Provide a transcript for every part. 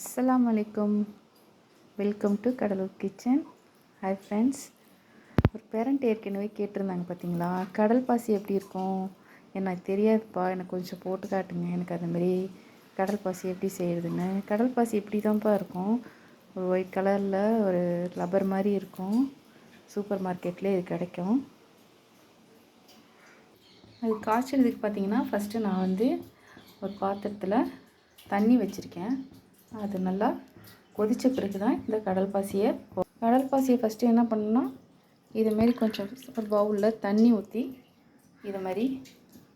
அஸ்லாம் அலைக்கும் welcome to Cuddalore kitchen hi friends ஒரு பேரண்ட் ஏற்கனவே கேட்டிருந்தாங்க பார்த்தீங்களா கடல் பாசி எப்படி இருக்கும்? எனக்கு தெரியாதுப்பா. எனக்கு கொஞ்சம் போட்டு காட்டுங்க. எனக்கு அதுமாரி கடல் பாசி எப்படி செய்கிறதுன்னு கடல் பாசி இப்படி தான்ப்பா இருக்கும்? ஒரு ஒயிட் கலரில் ஒரு ரப்பர் மாதிரி இருக்கும். சூப்பர் மார்க்கெட்லேயே இது கிடைக்கும். அது காய்ச்சறதுக்கு பார்த்தீங்கன்னா ஃபஸ்ட்டு நான் வந்து ஒரு பாத்திரத்தில் தண்ணி வச்சுருக்கேன். அது நல்லா கொதித்த பிறகு தான் இந்த கடல் பாசியை கடல் பாசியை ஃபஸ்ட்டு என்ன பண்ணணும்னா இதுமாரி கொஞ்சம் ஒரு பவுலில் தண்ணி ஊற்றி இது மாதிரி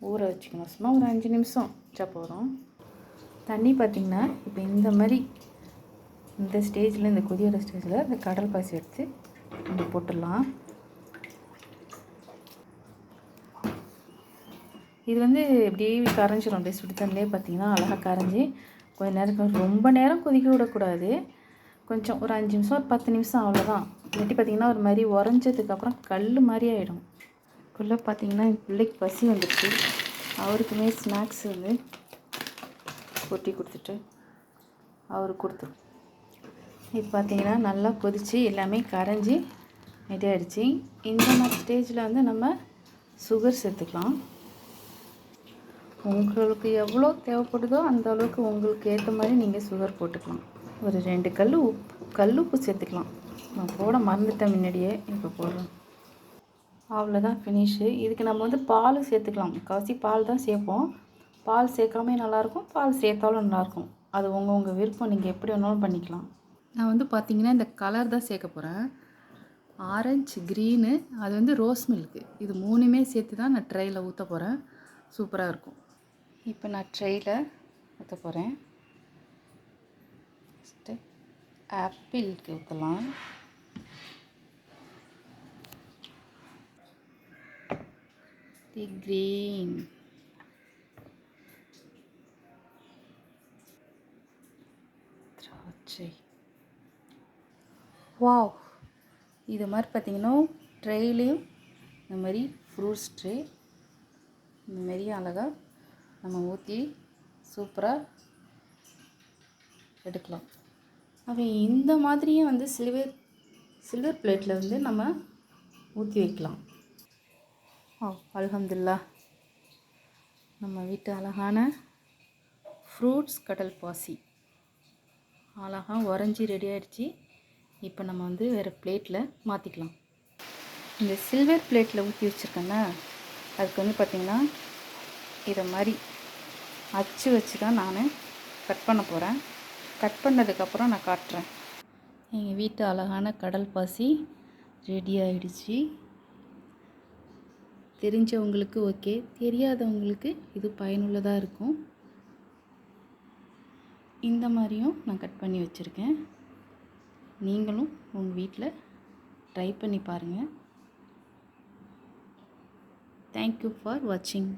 ஊற வச்சுக்கணும். சும்மா ஒரு அஞ்சு நிமிஷம் வச்சா போதும். தண்ணி பார்த்திங்கன்னா இப்போ இந்த மாதிரி இந்த ஸ்டேஜில் இந்த கொதியோட ஸ்டேஜில் இந்த கடல் பாசி எடுத்து நம்ம போட்டுடலாம். இது வந்து இப்படியே கரைஞ்சிரும். அப்படியே சுடுத்தண்ணிலே பார்த்தீங்கன்னா அழகாக கரைஞ்சி கொஞ்ச நேரம் ரொம்ப நேரம் கொதிக்க விடக்கூடாது. கொஞ்சம் ஒரு அஞ்சு நிமிஷம் ஒரு பத்து நிமிஷம் அவ்வளோதான் இல்லாட்டி பார்த்தீங்கன்னா ஒரு மாதிரி உறைஞ்சதுக்கப்புறம் கல் மாதிரி ஆகிடும் குள்ளே பார்த்தீங்கன்னா என் பிள்ளைக்கு பசி வந்துடுச்சு அவருக்குமே ஸ்நாக்ஸ் வந்து கொட்டி கொடுத்துட்டு அவருக்கு கொடுத்துரும் இது பார்த்திங்கன்னா நல்லா கொதித்து எல்லாமே கரைஞ்சி ரெடி ஆகிடுச்சி இந்த மாதிரி ஸ்டேஜில் வந்து நம்ம சுகர் சேர்த்துக்கலாம். உங்களுக்கு எவ்வளோ தேவைப்படுதோ அந்த அளவுக்கு உங்களுக்கு ஏற்ற மாதிரி நீங்கள் சுகர் போட்டுக்கலாம். ஒரு ரெண்டு கல் உப்பு கல் உப்பு சேர்த்துக்கலாம். நான் போட மறந்துட்டேன் முன்னாடியே இப்போ போடுறேன். அவ்வளோதான் ஃபினிஷு இதுக்கு நம்ம வந்து பால் சேர்த்துக்கலாம். கவசி பால் தான் சேர்ப்போம். பால் சேர்க்காமே நல்லாயிருக்கும். பால் சேர்த்தாலும் நல்லாயிருக்கும். அது உங்கள் உங்கள் விருப்பம். நீங்கள் எப்படி வேணாலும் பண்ணிக்கலாம். நான் வந்து பார்த்தீங்கன்னா இந்த கலர் தான் சேர்க்க போகிறேன் ஆரஞ்சு க்ரீனு அது வந்து ரோஸ் மில்க்கு இது மூணுமே சேர்த்து தான் நான் ட்ரையில் ஊற்ற போகிறேன் சூப்பராக இருக்கும். இப்போ நான் ட்ரெயில ஊற்ற போகிறேன் ஃபஸ்ட்டு ஆப்பிளுக்கு ஊற்றலாம் தி க்ரீன் திராட்சை. வாவ் இது மாதிரி பார்த்தீங்கன்னா ட்ரெயிலையும் இந்த மாதிரி ஃப்ரூட்ஸ் ட்ரே இந்த மாதிரி அழகாக நம்ம ஊற்றி சூப்பராக எடுக்கலாம். அப்போ இந்த மாதிரியும் வந்து சில்வர் சில்வர் பிளேட்டில் வந்து நம்ம ஊற்றி வைக்கலாம். ஓ அல்ஹம்துலில்லாஹ் நம்ம வீட்டு அழகான ஃப்ரூட்ஸ் கடல் பாசி. அழகாக உறைஞ்சி ரெடி ஆகிடுச்சி இப்போ நம்ம வந்து வேறு பிளேட்டில் மாற்றிக்கலாம் இந்த சில்வர் பிளேட்டில் ஊற்றி வச்சுருக்கேன்னா அதுக்கு வந்து பார்த்திங்கன்னா இதை மாதிரி அச்சு வச்சு தான் நான் கட் பண்ண போகிறேன் கட் பண்ணதுக்கப்புறம் நான் காட்டுறேன். எங்கள் வீட்டு அழகான கடல் பாசி ரெடி ஆகிடுச்சு தெரிஞ்சவங்களுக்கு ஓகே தெரியாதவங்களுக்கு இது பயனுள்ளதாக இருக்கும். இந்த மாதிரியும் நான் கட் பண்ணி வச்சுருக்கேன். நீங்களும் உங்கள் வீட்டில் ட்ரை பண்ணி பாருங்கள் தேங்க்யூ ஃபார் வாட்சிங்